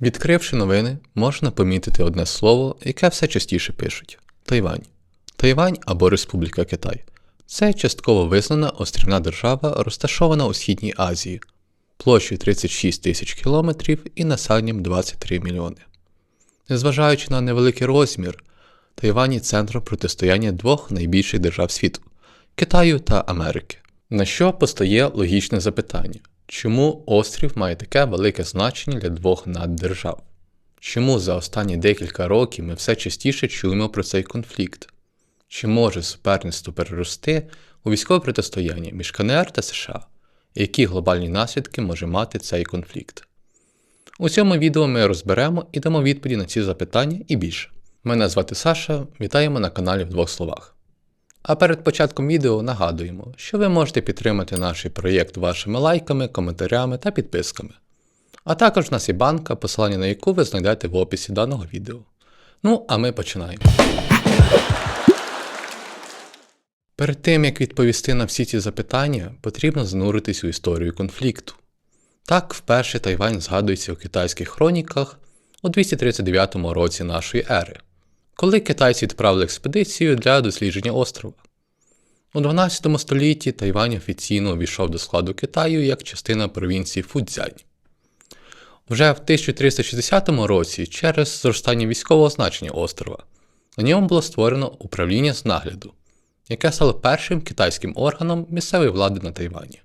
Відкривши новини, можна помітити одне слово, яке все частіше пишуть Тайвань. Тайвань або Республіка Китай. Це частково визнана острівна держава, розташована у Східній Азії, площею 36 тисяч кілометрів і населенням 23 мільйони. Незважаючи на невеликий розмір, Тайвань є центром протистояння двох найбільших держав світу Китаю та Америки. На що постає логічне запитання? Чому острів має таке велике значення для двох наддержав? Чому за останні декілька років ми все частіше чуємо про цей конфлікт? Чи може суперництво перерости у військове протистояння між КНР та США? Які глобальні наслідки може мати цей конфлікт? У цьому відео ми розберемо і дамо відповіді на ці запитання і більше. Мене звати Саша, вітаємо на каналі в двох словах. А перед початком відео нагадуємо, що ви можете підтримати наш проєкт вашими лайками, коментарями та підписками. А також в нас є банка, посилання на яку ви знайдете в описі даного відео. Ну, а ми починаємо. Перед тим як відповісти на всі ці запитання, потрібно зануритись у історію конфлікту. Так, вперше Тайвань згадується у китайських хроніках у 239 році нашої ери коли китайці відправили експедицію для дослідження острова. У 12 столітті Тайвань офіційно увійшов до складу Китаю як частина провінції Фудзянь. Вже в 1360 році, через зростання військового значення острова, на ньому було створено управління з нагляду, яке стало першим китайським органом місцевої влади на Тайвані.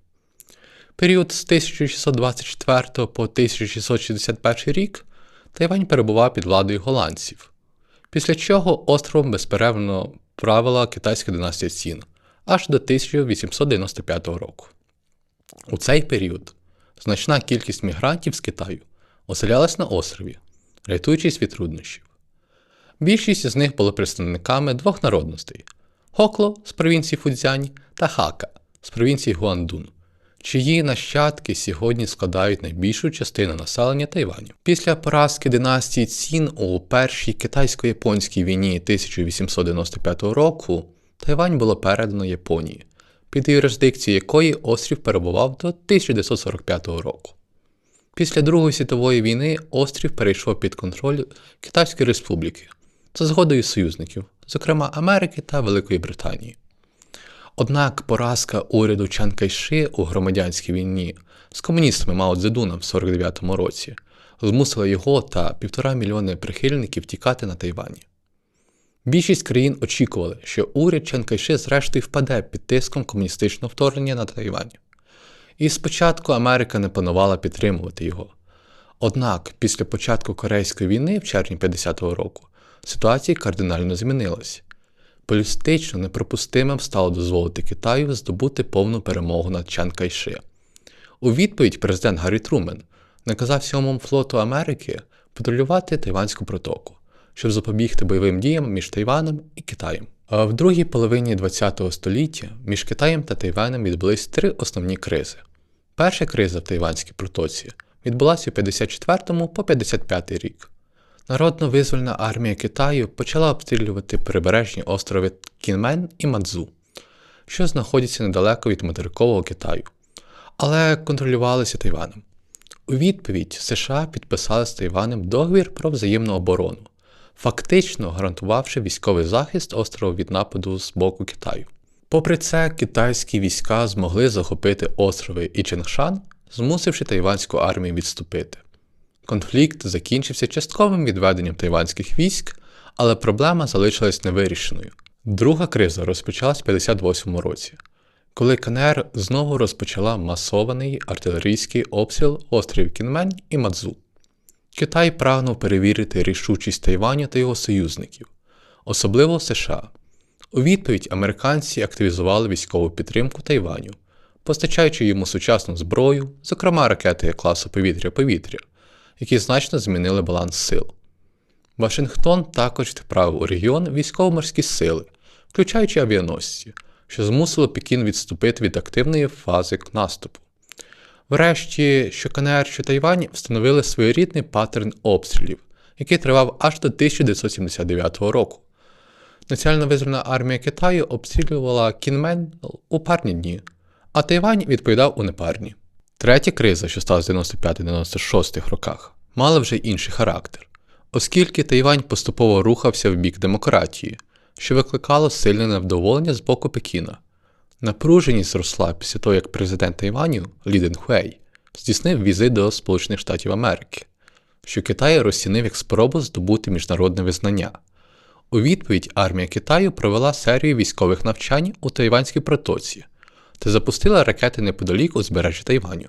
Період з 1624 по 1661 рік Тайвань перебував під владою голландців, після чого островом безперервно правила китайська династія Сін аж до 1895 року. У цей період значна кількість мігрантів з Китаю оселялась на острові, рятуючись від труднощів. Більшість з них були представниками двох народностей Хокло з провінції Фудзянь та Хака з провінції Гуандун чиї нащадки сьогодні складають найбільшу частину населення Тайваню. Після поразки династії Цін у першій китайсько-японській війні 1895 року Тайвань було передано Японії, під юрисдикцією якої острів перебував до 1945 року. Після Другої світової війни острів перейшов під контроль Китайської Республіки за згодою союзників, зокрема Америки та Великої Британії. Однак поразка уряду Чан Кайши у громадянській війні з комуністами Мао Цзедуна в 49-му році змусила його та півтора мільйони прихильників тікати на Тайвані. Більшість країн очікували, що уряд Чан Кайши зрештою впаде під тиском комуністичного вторгнення на Тайвань. І спочатку Америка не планувала підтримувати його. Однак після початку Корейської війни в червні 50-го року ситуація кардинально змінилась. Полістично неприпустимим стало дозволити Китаю здобути повну перемогу над Чан Кайши. У відповідь президент Гаррі Трумен наказав сьомому флоту Америки патрулювати Тайванську протоку, щоб запобігти бойовим діям між Тайваном і Китаєм. В другій половині ХХ століття між Китаєм та Тайваном відбулись три основні кризи. Перша криза в Тайванській протоці відбулася у 54 по 55 рік. Народно-визвольна армія Китаю почала обстрілювати прибережні острови Кінмен і Мадзу, що знаходяться недалеко від материкового Китаю, але контролювалися Тайваном. У відповідь США підписали з Тайванем договір про взаємну оборону, фактично гарантувавши військовий захист острова від нападу з боку Китаю. Попри це, китайські війська змогли захопити острови Іченгшан, змусивши тайванську армію відступити. Конфлікт закінчився частковим відведенням тайванських військ, але проблема залишилась невирішеною. Друга криза розпочалась в 58 році, коли КНР знову розпочала масований артилерійський обстріл острів Кінмень і Мадзу. Китай прагнув перевірити рішучість Тайваню та його союзників, особливо США. У відповідь американці активізували військову підтримку Тайваню, постачаючи йому сучасну зброю, зокрема ракети класу повітря-повітря які значно змінили баланс сил. Вашингтон також відправив у регіон військово-морські сили, включаючи авіаносці, що змусило Пекін відступити від активної фази наступу. Врешті, що КНР що Тайвань встановили своєрідний паттерн обстрілів, який тривав аж до 1979 року. Національно визвольна армія Китаю обстрілювала Кінмен у парні дні, а Тайвань відповідав у непарні. Третя криза, що сталася в 95-96 роках, мали вже інший характер, оскільки Тайвань поступово рухався в бік демократії, що викликало сильне невдоволення з боку Пекіна. Напруженість зросла після того, як президент Тайваню Лі Денхуей здійснив візит до Сполучених Штатів Америки, що Китай розцінив як спробу здобути міжнародне визнання. У відповідь армія Китаю провела серію військових навчань у Тайванській протоці та запустила ракети неподалік узбережжя Тайваню,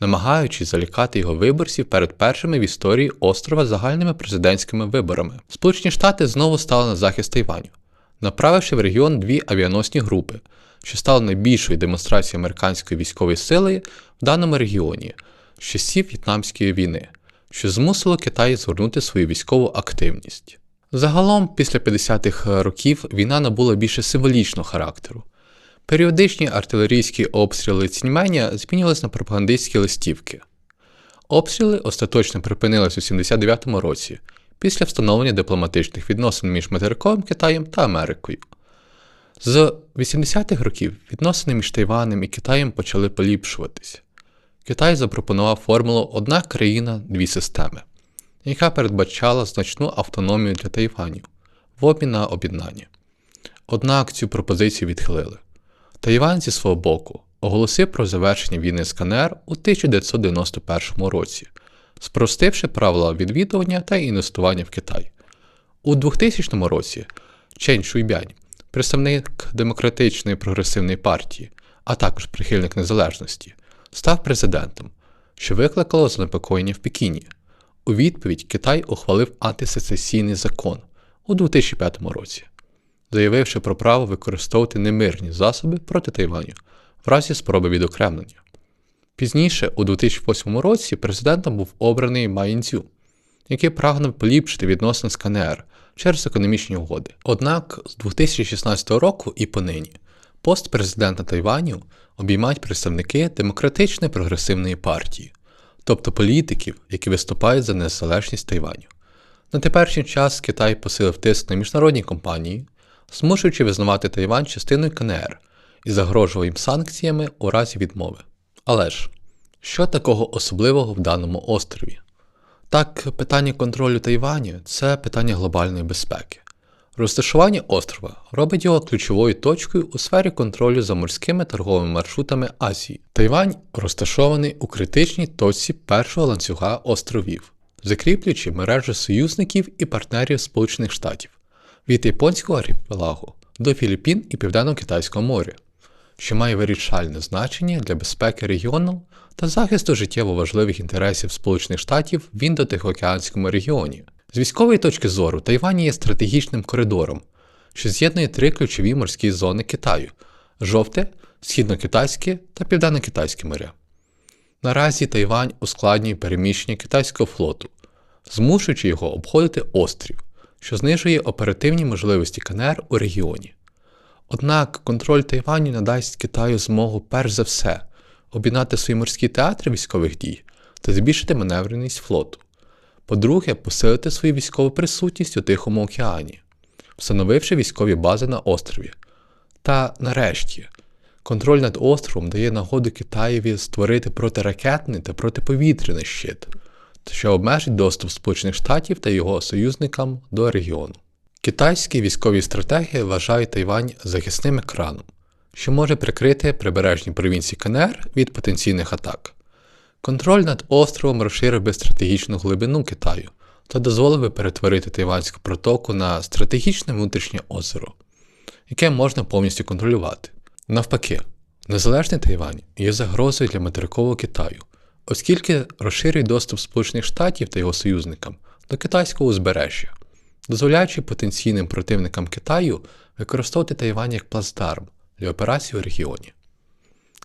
намагаючись залякати його виборців перед першими в історії острова загальними президентськими виборами. Сполучені Штати знову стали на захист Тайваню, направивши в регіон дві авіаносні групи, що стало найбільшою демонстрацією американської військової сили в даному регіоні з часів В'єтнамської війни, що змусило Китай звернути свою військову активність. Загалом, після 50-х років війна набула більше символічного характеру. Періодичні артилерійські обстріли Ціньменя змінювалися на пропагандистські листівки. Обстріли остаточно припинились у 79-му році після встановлення дипломатичних відносин між материковим Китаєм та Америкою. З 80-х років відносини між Тайванем і Китаєм почали поліпшуватися. Китай запропонував формулу Одна країна, дві системи, яка передбачала значну автономію для Тайваню в обмін на об'єднання. Однак цю пропозицію відхилили. Тайвань зі свого боку оголосив про завершення війни з КНР у 1991 році, спростивши правила відвідування та інвестування в Китай. У 2000 році Чен Шуйбянь, представник Демократичної прогресивної партії, а також прихильник незалежності, став президентом, що викликало занепокоєння в Пекіні. У відповідь Китай ухвалив антисецесійний закон у 2005 році заявивши про право використовувати немирні засоби проти Тайваню в разі спроби відокремлення. Пізніше, у 2008 році, президентом був обраний Ма Інцю, який прагнув поліпшити відносини з КНР через економічні угоди. Однак з 2016 року і понині пост президента Тайваню обіймають представники демократичної прогресивної партії, тобто політиків, які виступають за незалежність Тайваню. На теперішній час Китай посилив тиск на міжнародні компанії, змушуючи визнавати Тайвань частиною КНР і загрожував їм санкціями у разі відмови. Але ж, що такого особливого в даному острові? Так, питання контролю Тайваню це питання глобальної безпеки. Розташування острова робить його ключовою точкою у сфері контролю за морськими торговими маршрутами Азії. Тайвань розташований у критичній точці першого ланцюга островів, закріплюючи мережу союзників і партнерів Сполучених Штатів від Японського архіпелагу до Філіппін і Південно-Китайського моря, що має вирішальне значення для безпеки регіону та захисту життєво важливих інтересів Сполучених Штатів в Індо-Тихоокеанському регіоні. З військової точки зору Тайвань є стратегічним коридором, що з'єднує три ключові морські зони Китаю жовте, східно-китайське та південно-китайське моря. Наразі Тайвань ускладнює переміщення китайського флоту, змушуючи його обходити острів, що знижує оперативні можливості КНР у регіоні. Однак контроль Тайваню надасть Китаю змогу перш за все об'єднати свої морські театри військових дій та збільшити маневреність флоту. По-друге, посилити свою військову присутність у Тихому океані, встановивши військові бази на острові. Та нарешті, контроль над островом дає нагоду Китаєві створити протиракетний та протиповітряний щит що обмежить доступ Сполучених Штатів та його союзникам до регіону. Китайські військові стратегії вважають Тайвань захисним екраном, що може прикрити прибережні провінції КНР від потенційних атак. Контроль над островом розширив би стратегічну глибину Китаю та дозволив би перетворити Тайванську протоку на стратегічне внутрішнє озеро, яке можна повністю контролювати. Навпаки, незалежний Тайвань є загрозою для материкового Китаю оскільки розширює доступ Сполучених Штатів та його союзникам до китайського узбережжя, дозволяючи потенційним противникам Китаю використовувати Тайвань як плацдарм для операцій у регіоні.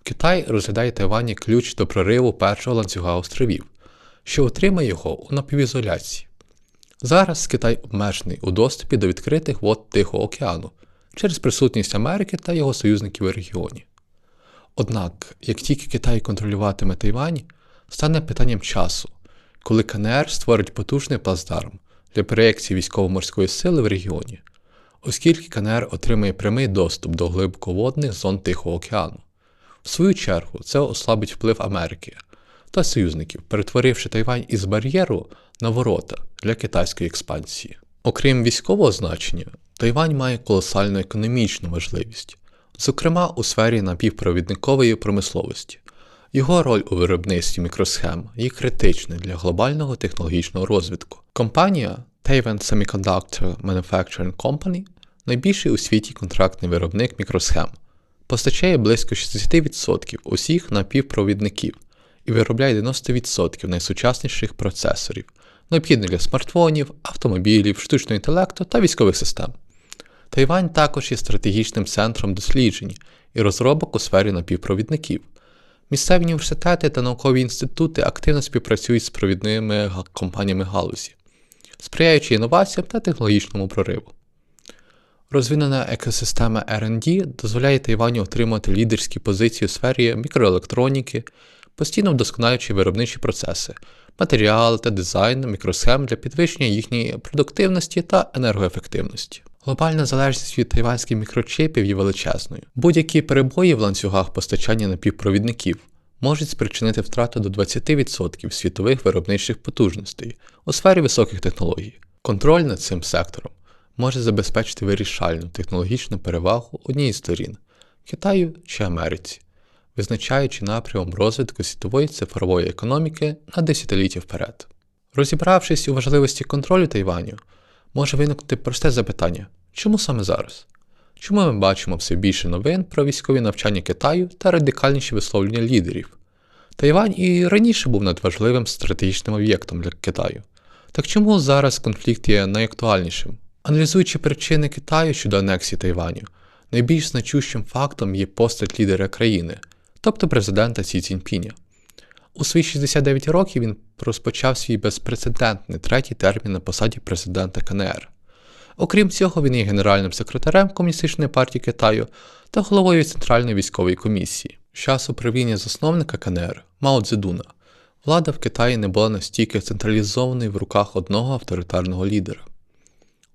Китай розглядає Тайвань як ключ до прориву першого ланцюга островів, що отримає його у напівізоляції. Зараз Китай обмежений у доступі до відкритих вод Тихого океану через присутність Америки та його союзників у регіоні. Однак, як тільки Китай контролюватиме Тайвань, стане питанням часу, коли КНР створить потужний плацдарм для проєкції військово-морської сили в регіоні, оскільки КНР отримає прямий доступ до глибоководних зон Тихого океану. В свою чергу, це ослабить вплив Америки та союзників, перетворивши Тайвань із бар'єру на ворота для китайської експансії. Окрім військового значення, Тайвань має колосальну економічну важливість, зокрема у сфері напівпровідникової промисловості. Його роль у виробництві мікросхем є критичною для глобального технологічного розвитку. Компанія Taiwan Semiconductor Manufacturing Company найбільший у світі контрактний виробник мікросхем, постачає близько 60% усіх напівпровідників і виробляє 90% найсучасніших процесорів, необхідних для смартфонів, автомобілів, штучного інтелекту та військових систем. Тайвань також є стратегічним центром досліджень і розробок у сфері напівпровідників. Місцеві університети та наукові інститути активно співпрацюють з провідними компаніями галузі, сприяючи інноваціям та технологічному прориву. Розвинена екосистема RD дозволяє Тайваню отримати лідерські позиції у сфері мікроелектроніки, постійно вдосконалюючи виробничі процеси, матеріали та дизайн мікросхем для підвищення їхньої продуктивності та енергоефективності. Глобальна залежність від тайванських мікрочипів є величезною. Будь-які перебої в ланцюгах постачання напівпровідників можуть спричинити втрату до 20% світових виробничих потужностей у сфері високих технологій. Контроль над цим сектором може забезпечити вирішальну технологічну перевагу однієї з сторін Китаю чи Америці, визначаючи напрямом розвитку світової цифрової економіки на десятиліття вперед. Розібравшись у важливості контролю Тайваню, може виникнути просте запитання, чому саме зараз? Чому ми бачимо все більше новин про військові навчання Китаю та радикальніші висловлення лідерів? Тайвань і раніше був надважливим стратегічним об'єктом для Китаю. Так чому зараз конфлікт є найактуальнішим? Аналізуючи причини Китаю щодо анексії Тайваню, найбільш значущим фактом є постать лідера країни, тобто президента Сі Ціньпіня. У свої 69 років він розпочав свій безпрецедентний третій термін на посаді президента КНР. Окрім цього, він є генеральним секретарем Комуністичної партії Китаю та головою Центральної військової комісії. З часу правління засновника КНР Мао Цзедуна влада в Китаї не була настільки централізованою в руках одного авторитарного лідера.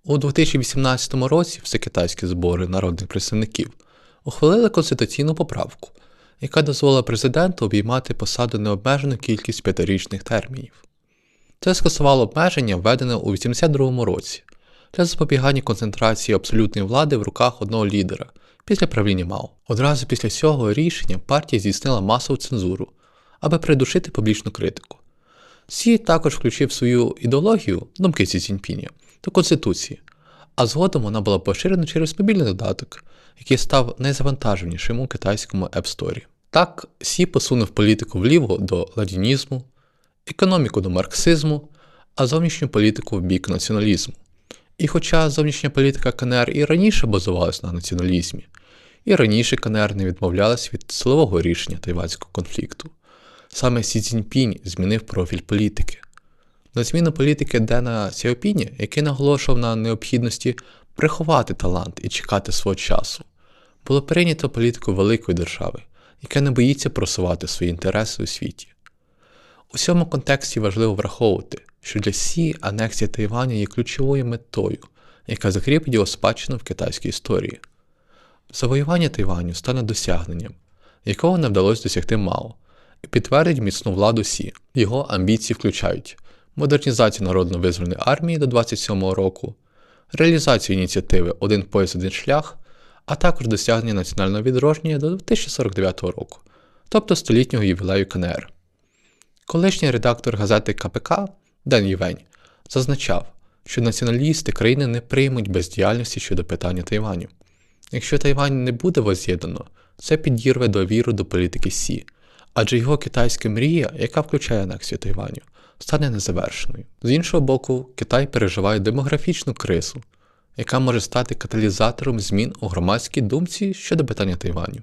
У 2018 році всекитайські збори народних представників ухвалили конституційну поправку, яка дозволила президенту обіймати посаду необмежену кількість п'ятирічних термінів. Це скасувало обмеження, введене у 1982 році для запобігання концентрації абсолютної влади в руках одного лідера після правління Мао. Одразу після цього рішення партія здійснила масову цензуру, аби придушити публічну критику. Сі також включив свою ідеологію думки Сі Ціньпіня до Конституції, а згодом вона була поширена через мобільний додаток, який став найзавантаженішим у китайському App Store. Так, Сі посунув політику вліво до ладінізму, економіку до марксизму, а зовнішню політику в бік націоналізму. І хоча зовнішня політика КНР і раніше базувалась на націоналізмі, і раніше КНР не відмовлялась від силового рішення тайванського конфлікту, саме Сі Цзіньпінь змінив профіль політики. На зміну політики Дена Сяопіні, який наголошував на необхідності приховати талант і чекати свого часу, було прийнято політику великої держави, яка не боїться просувати свої інтереси у світі. У цьому контексті важливо враховувати, що для Сі анексія Тайваня є ключовою метою, яка закріпить його спадщину в китайській історії. Завоювання Тайваню стане досягненням, якого не вдалося досягти Мао, і підтвердить міцну владу Сі. Його амбіції включають модернізацію народно-визвольної армії до 27-го року, реалізацію ініціативи Один пояс, один шлях, а також досягнення національного відродження до 2049 року, тобто столітнього ювілею КНР. Колишній редактор газети КПК Ден Євень зазначав, що націоналісти країни не приймуть бездіяльності щодо питання Тайваню. Якщо Тайвань не буде воз'єднано, це підірве довіру до політики Сі, адже його китайська мрія, яка включає анексію Тайваню, стане незавершеною. З іншого боку, Китай переживає демографічну кризу, яка може стати каталізатором змін у громадській думці щодо питання Тайваню.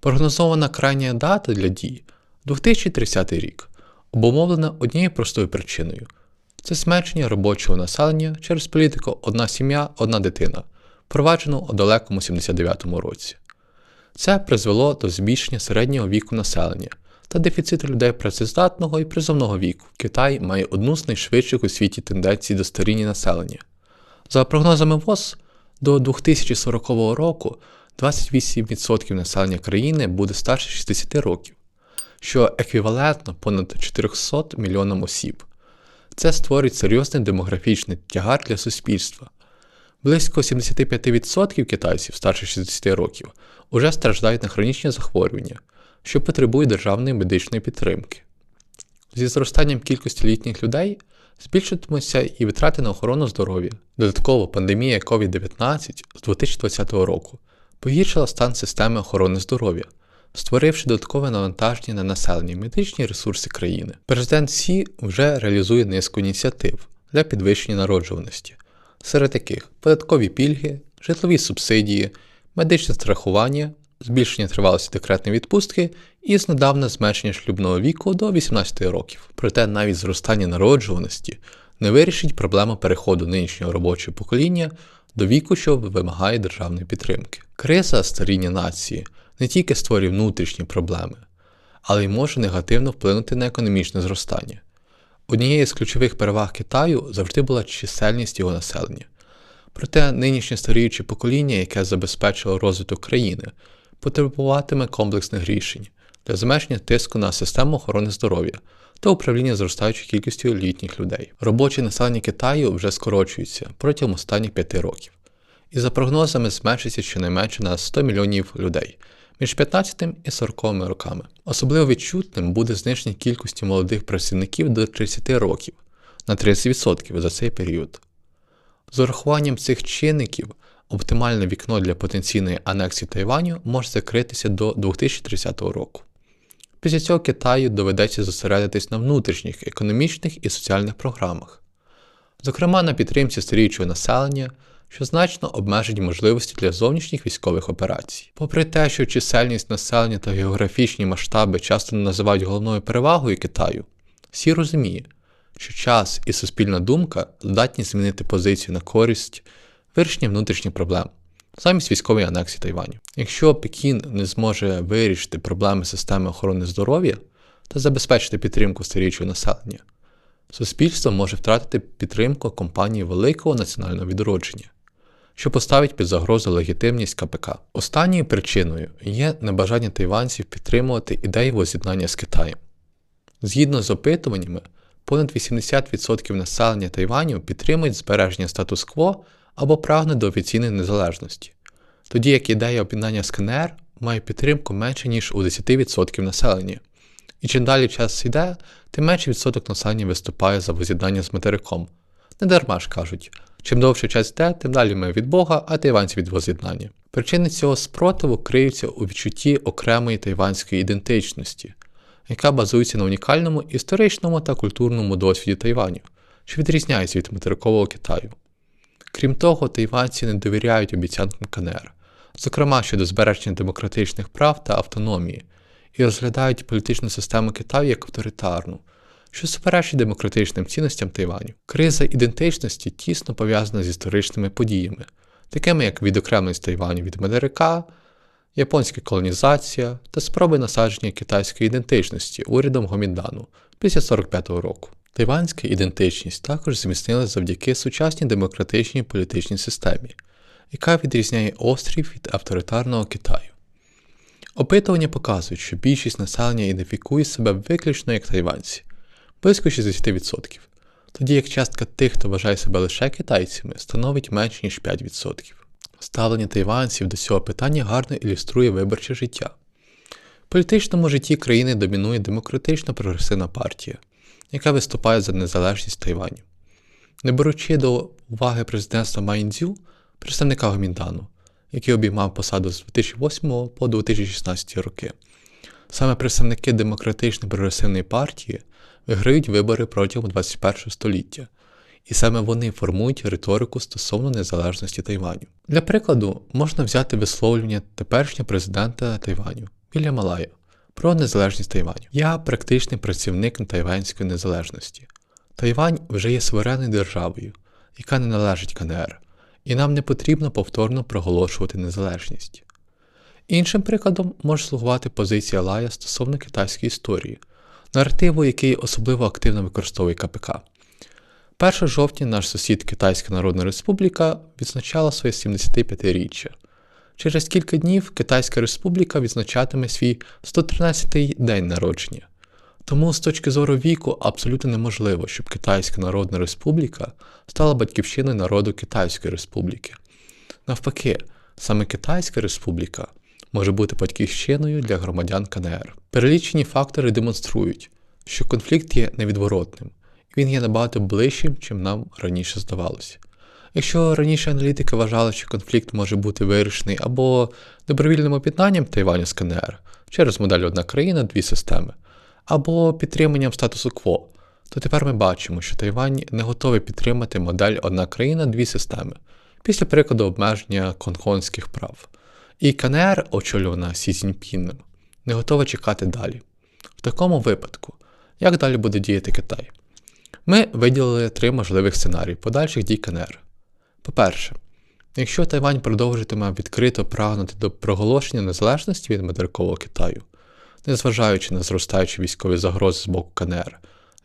Прогнозована крайня дата для дій 2030 рік обумовлена однією простою причиною це зменшення робочого населення через політику одна сім'я, одна дитина, впроваджену у далекому 79-му році. Це призвело до збільшення середнього віку населення та дефіциту людей працездатного і призовного віку. Китай має одну з найшвидших у світі тенденцій до старіння населення. За прогнозами ВОЗ, до 2040 року 28% населення країни буде старше 60 років, що еквівалентно понад 400 мільйонам осіб. Це створить серйозний демографічний тягар для суспільства. Близько 75% китайців старше 60 років уже страждають на хронічні захворювання, що потребують державної медичної підтримки. Зі зростанням кількості літніх людей збільшитимуться і витрати на охорону здоров'я. Додатково пандемія COVID-19 з 2020 року погіршила стан системи охорони здоров'я, створивши додаткове навантаження на населення медичні ресурси країни. Президент Сі вже реалізує низку ініціатив для підвищення народжуваності, серед яких податкові пільги, житлові субсидії, медичне страхування, збільшення тривалості декретної відпустки і знедавна зменшення шлюбного віку до 18 років. Проте навіть зростання народжуваності не вирішить проблему переходу нинішнього робочого покоління до віку, що вимагає державної підтримки. Криза старіння нації не тільки створює внутрішні проблеми, але й може негативно вплинути на економічне зростання. Однією з ключових переваг Китаю завжди була чисельність його населення. Проте нинішнє старіюче покоління, яке забезпечило розвиток країни, потребуватиме комплексних рішень для зменшення тиску на систему охорони здоров'я та управління зростаючою кількістю літніх людей. Робоче населення Китаю вже скорочується протягом останніх 5 років, і за прогнозами зменшиться щонайменше на 100 мільйонів людей між 15 і 40 роками. Особливо відчутним буде зниження кількості молодих працівників до 30 років на 30% за цей період. З урахуванням цих чинників оптимальне вікно для потенційної анексії Тайваню може закритися до 2030 року. Після цього Китаю доведеться зосередитись на внутрішніх економічних і соціальних програмах, зокрема на підтримці старіючого населення, що значно обмежить можливості для зовнішніх військових операцій. Попри те, що чисельність населення та географічні масштаби часто називають головною перевагою Китаю, всі розуміє, що час і суспільна думка здатні змінити позицію на користь вирішення внутрішніх проблем замість військової анексії Тайваню. Якщо Пекін не зможе вирішити проблеми системи охорони здоров'я та забезпечити підтримку старіючого населення, суспільство може втратити підтримку компанії великого національного відродження, що поставить під загрозу легітимність КПК. Останньою причиною є небажання тайванців підтримувати ідеї воз'єднання з Китаєм. Згідно з опитуваннями, понад 80% населення Тайваню підтримують збереження статус-кво або прагне до офіційної незалежності, тоді як ідея об'єднання з КНР має підтримку менше, ніж у 10% населення. І чим далі час йде, тим менший відсоток населення виступає за воз'єднання з материком. Не дарма ж кажуть, чим довше час йде, тим далі ми від Бога, а тайванці від воз'єднання. Причини цього спротиву криються у відчутті окремої тайванської ідентичності, яка базується на унікальному історичному та культурному досвіді Тайваню, що відрізняється від материкового Китаю. Крім того, тайванці не довіряють обіцянкам КНР, зокрема щодо збереження демократичних прав та автономії, і розглядають політичну систему Китаю як авторитарну, що суперечить демократичним цінностям Тайваню. Криза ідентичності тісно пов'язана з історичними подіями, такими як відокремленість Тайваню від материка, японська колонізація та спроби насадження китайської ідентичності урядом Гоміндану після 45-го року. Тайванська ідентичність також зміцнилася завдяки сучасній демократичній політичній системі, яка відрізняє острів від авторитарного Китаю. Опитування показують, що більшість населення ідентифікує себе виключно як тайванці близько 60%, тоді як частка тих, хто вважає себе лише китайцями, становить менш ніж 5%. Ставлення тайванців до цього питання гарно ілюструє виборче життя. В політичному житті країни домінує демократично прогресивна партія яка виступає за незалежність Тайваню. Не беручи до уваги президентства Майнцзю, представника Гоміндану, який обіймав посаду з 2008 по 2016 роки, саме представники демократичної прогресивної партії виграють вибори протягом 21 століття, і саме вони формують риторику стосовно незалежності Тайваню. Для прикладу, можна взяти висловлювання теперішнього президента Тайваню Вілья Малая про незалежність Тайваню. Я практичний працівник тайванської незалежності. Тайвань вже є суверенною державою, яка не належить КНР, і нам не потрібно повторно проголошувати незалежність. Іншим прикладом може слугувати позиція Лая стосовно китайської історії, наративу, який особливо активно використовує КПК. 1 жовтня наш сусід Китайська Народна Республіка відзначала своє 75-річчя. Через кілька днів Китайська Республіка відзначатиме свій 113-й день народження. Тому з точки зору віку абсолютно неможливо, щоб Китайська Народна Республіка стала батьківщиною народу Китайської Республіки. Навпаки, саме Китайська Республіка може бути батьківщиною для громадян КНР. Перелічені фактори демонструють, що конфлікт є невідворотним, і він є набагато ближчим, чим нам раніше здавалося. Якщо раніше аналітики вважали, що конфлікт може бути вирішений або добровільним об'єднанням Тайваню з КНР через модель одна країна, дві системи, або підтриманням статусу кво, то тепер ми бачимо, що Тайвань не готовий підтримати модель одна країна, дві системи після прикладу обмеження конхонських прав. І КНР, очолювана Сі Цзіньпіном, не готова чекати далі. В такому випадку, як далі буде діяти Китай? Ми виділили три можливих сценарії подальших дій КНР. По-перше, якщо Тайвань продовжитиме відкрито прагнути до проголошення незалежності від материкового Китаю, незважаючи на зростаючі військові загрози з боку КНР,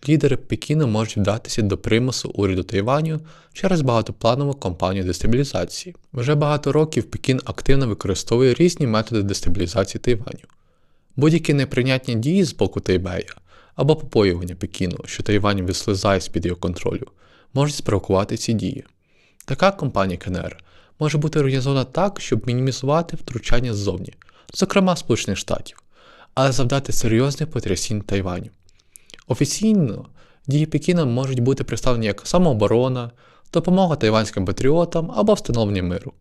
лідери Пекіну можуть вдатися до примусу уряду Тайваню через багатопланову кампанію дестабілізації. Вже багато років Пекін активно використовує різні методи дестабілізації Тайваню. Будь-які неприйнятні дії з боку Тайбея або попоювання Пекіну, що Тайвань вислизає з під його контролю, можуть спровокувати ці дії. Така компанія КНР може бути організована так, щоб мінімізувати втручання ззовні, зокрема Сполучених Штатів, але завдати серйозних потрясінь Тайваню. Офіційно дії Пекіна можуть бути представлені як самооборона, допомога тайванським патріотам або встановлення миру.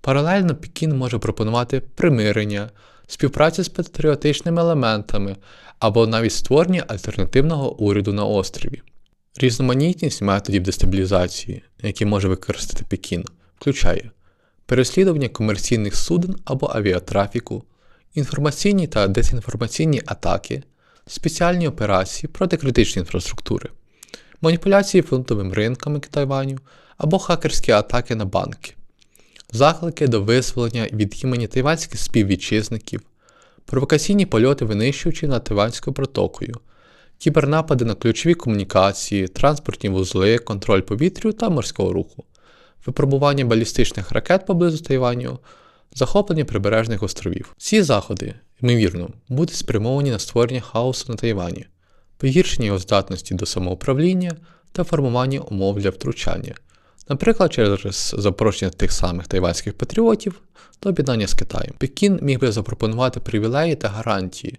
Паралельно Пекін може пропонувати примирення, співпрацю з патріотичними елементами або навіть створення альтернативного уряду на острові. Різноманітність методів дестабілізації, які може використати Пекін, включає переслідування комерційних суден або авіатрафіку, інформаційні та дезінформаційні атаки, спеціальні операції проти критичної інфраструктури, маніпуляції фунтовими ринками Тайваню або хакерські атаки на банки, заклики до визволення від імені тайванських співвітчизників, провокаційні польоти винищувачів над Тайванською протокою, кібернапади на ключові комунікації, транспортні вузли, контроль повітрю та морського руху, випробування балістичних ракет поблизу Тайваню, захоплення прибережних островів. Ці заходи, ймовірно, будуть спрямовані на створення хаосу на Тайвані, погіршення його здатності до самоуправління та формування умов для втручання, наприклад, через запрошення тих самих тайванських патріотів до об'єднання з Китаєм. Пекін міг би запропонувати привілеї та гарантії,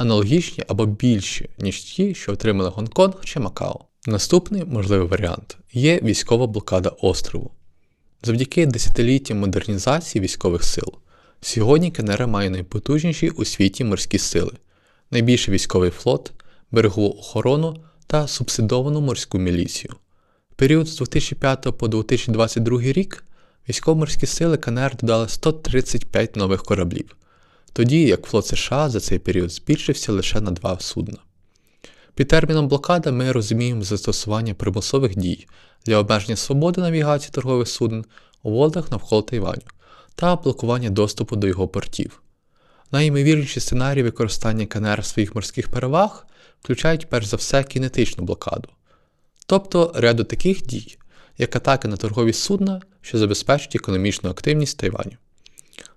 аналогічні або більші, ніж ті, що отримали Гонконг чи Макао. Наступний можливий варіант є військова блокада острову. Завдяки десятиліттям модернізації військових сил, сьогодні КНР має найпотужніші у світі морські сили, найбільший військовий флот, берегову охорону та субсидовану морську міліцію. В період з 2005 по 2022 рік військово-морські сили КНР додали 135 нових кораблів, тоді як флот США за цей період збільшився лише на два судна. Під терміном блокада ми розуміємо застосування примусових дій для обмеження свободи навігації торгових суден у водах навколо Тайваню та блокування доступу до його портів. Найімовірніші сценарії використання КНР своїх морських переваг включають перш за все кінетичну блокаду, тобто ряду таких дій, як атаки на торгові судна, що забезпечують економічну активність Тайваню.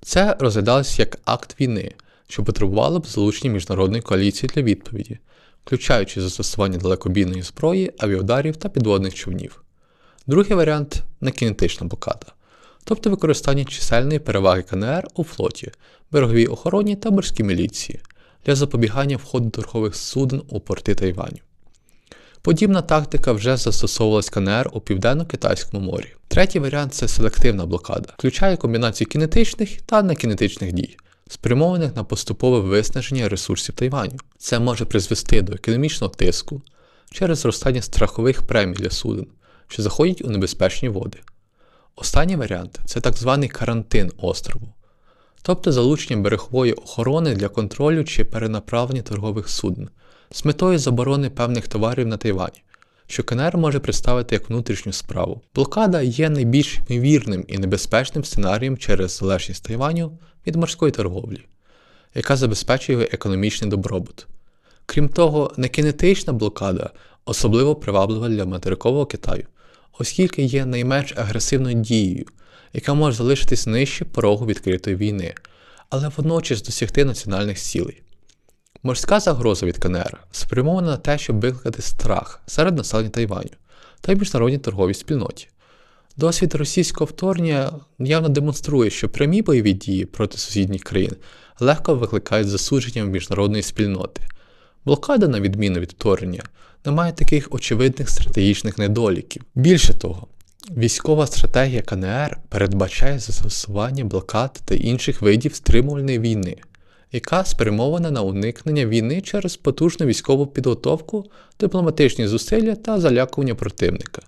Це розглядалось як акт війни, що потребувало б залучення міжнародної коаліції для відповіді, включаючи застосування далекобійної зброї, авіаударів та підводних човнів. Другий варіант некінетична блокада, тобто використання чисельної переваги КНР у флоті, береговій охороні та морській міліції для запобігання входу торгових суден у порти Тайваню. Подібна тактика вже застосовувалась КНР у Південно-Китайському морі. Третій варіант це селективна блокада, включає комбінацію кінетичних та некінетичних дій, спрямованих на поступове виснаження ресурсів Тайваню. Це може призвести до економічного тиску через зростання страхових премій для суден, що заходять у небезпечні води. Останній варіант це так званий карантин острову, тобто залучення берегової охорони для контролю чи перенаправлення торгових суден з метою заборони певних товарів на Тайвані, що КНР може представити як внутрішню справу. Блокада є найбільш ймовірним і небезпечним сценарієм через залежність Тайваню від морської торговлі, яка забезпечує економічний добробут. Крім того, некінетична блокада особливо приваблива для материкового Китаю, оскільки є найменш агресивною дією, яка може залишитись нижче порогу відкритої війни, але водночас досягти національних цілей. Морська загроза від КНР спрямована на те, щоб викликати страх серед населення Тайваню та й міжнародній торговій спільноті. Досвід російського вторгнення явно демонструє, що прямі бойові дії проти сусідніх країн легко викликають засудження міжнародної спільноти. Блокада, на відміну від вторгнення, не має таких очевидних стратегічних недоліків. Більше того, військова стратегія КНР передбачає застосування блокад та інших видів стримувальної війни, яка спрямована на уникнення війни через потужну військову підготовку, дипломатичні зусилля та залякування противника.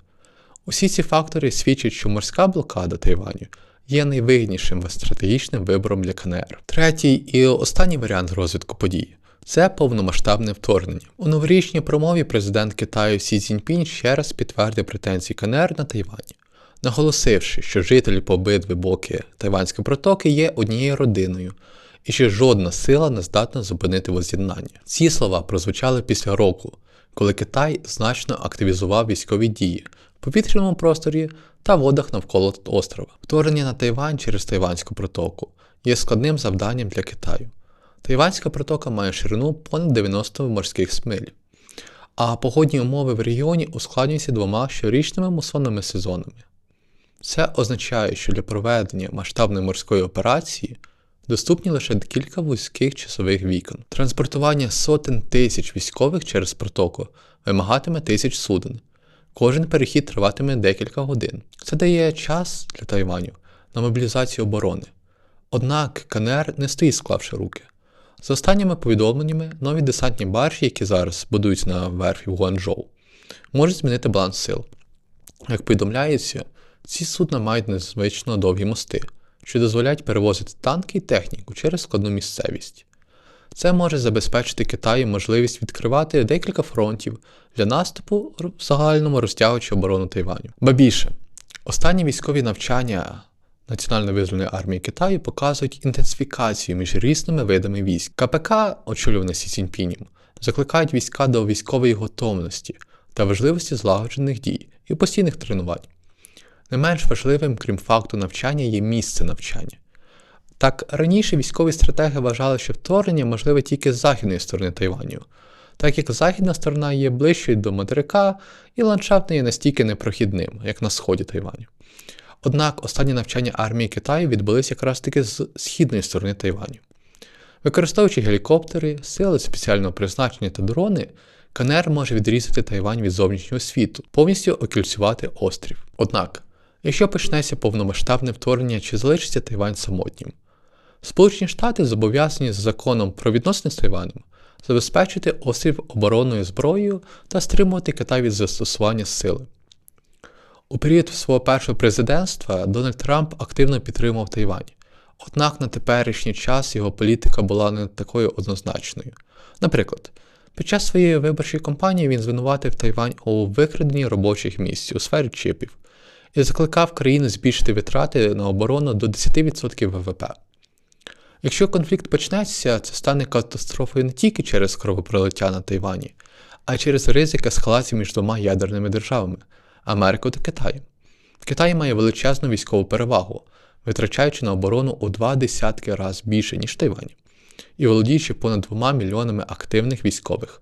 Усі ці фактори свідчать, що морська блокада Тайваню є найвигіднішим стратегічним вибором для КНР. Третій і останній варіант розвитку подій це повномасштабне вторгнення. У новорічній промові президент Китаю Сі Цзіньпінь ще раз підтвердив претензії КНР на Тайвані, наголосивши, що жителі по обидві боки Тайванської протоки є однією родиною. І що жодна сила не здатна зупинити воз'єднання. Ці слова прозвучали після року, коли Китай значно активізував військові дії в повітряному просторі та водах навколо острова. Вторгнення на Тайвань через Тайванську протоку є складним завданням для Китаю. Тайванська протока має ширину понад 90 морських миль, а погодні умови в регіоні ускладнюються двома щорічними мусонними сезонами. Це означає, що для проведення масштабної морської операції доступні лише кілька вузьких часових вікон. Транспортування сотень тисяч військових через протоку вимагатиме тисяч суден. Кожен перехід триватиме декілька годин. Це дає час для Тайваню на мобілізацію оборони. Однак КНР не стоїть склавши руки. За останніми повідомленнями, нові десантні баржі, які зараз будуються на верфі в Гуанчжоу, можуть змінити баланс сил. Як повідомляється, ці судна мають незвично довгі мости, що дозволяють перевозити танки і техніку через складну місцевість. Це може забезпечити Китаю можливість відкривати декілька фронтів для наступу в загальному розтягуючи оборону Тайваню. Ба більше, останні військові навчання Національно визвольної армії Китаю показують інтенсифікацію між різними видами військ. КПК, очолюване Сі Ціньпінем, закликають війська до військової готовності та важливості злагоджених дій і постійних тренувань. Не менш важливим, крім факту навчання, є місце навчання. Так, раніше військові стратеги вважали, що вторгнення можливе тільки з західної сторони Тайваню, так як західна сторона є ближчою до материка і ландшафт не є настільки непрохідним, як на сході Тайваню. Однак останні навчання армії Китаю відбулися якраз таки з східної сторони Тайваню. Використовуючи гелікоптери, сили спеціального призначення та дрони, КНР може відрізати Тайвань від зовнішнього світу, повністю окільцювати острів. Однак, якщо почнеться повномасштабне вторгнення чи залишиться Тайвань самотнім, Сполучені Штати зобов'язані з законом про відносини з Тайванем забезпечити острів оборонною зброєю та стримувати Китай від застосування сили. У період свого першого президентства Дональд Трамп активно підтримував Тайвань. Однак на теперішній час його політика була не такою однозначною. Наприклад, під час своєї виборчої кампанії він звинуватив Тайвань у викраденні робочих місць у сфері чипів і закликав країни збільшити витрати на оборону до 10% ВВП. Якщо конфлікт почнеться, це стане катастрофою не тільки через кровопролиття на Тайвані, а й через ризик ескалації між двома ядерними державами Америкою та Китаєм. Китай має величезну військову перевагу, витрачаючи на оборону у два десятки раз більше, ніж Тайвань, і володіючи понад двома мільйонами активних військових.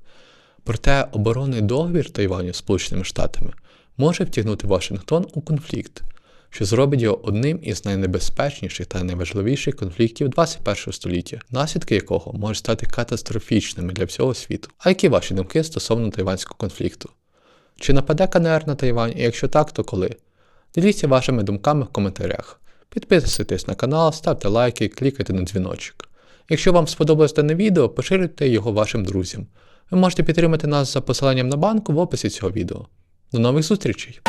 Проте оборонний договір Тайваню з Сполученими Штатами може втягнути Вашингтон у конфлікт, що зробить його одним із найнебезпечніших та найважливіших конфліктів 21 століття, наслідки якого можуть стати катастрофічними для всього світу. А які ваші думки стосовно тайванського конфлікту? Чи нападе КНР на Тайвань, і якщо так, то коли? Діліться вашими думками в коментарях. Підписуйтесь на канал, ставте лайки, клікайте на дзвіночок. Якщо вам сподобалось дане відео, поширюйте його вашим друзям. Ви можете підтримати нас за посиланням на банку в описі цього відео. До нових зустрічей!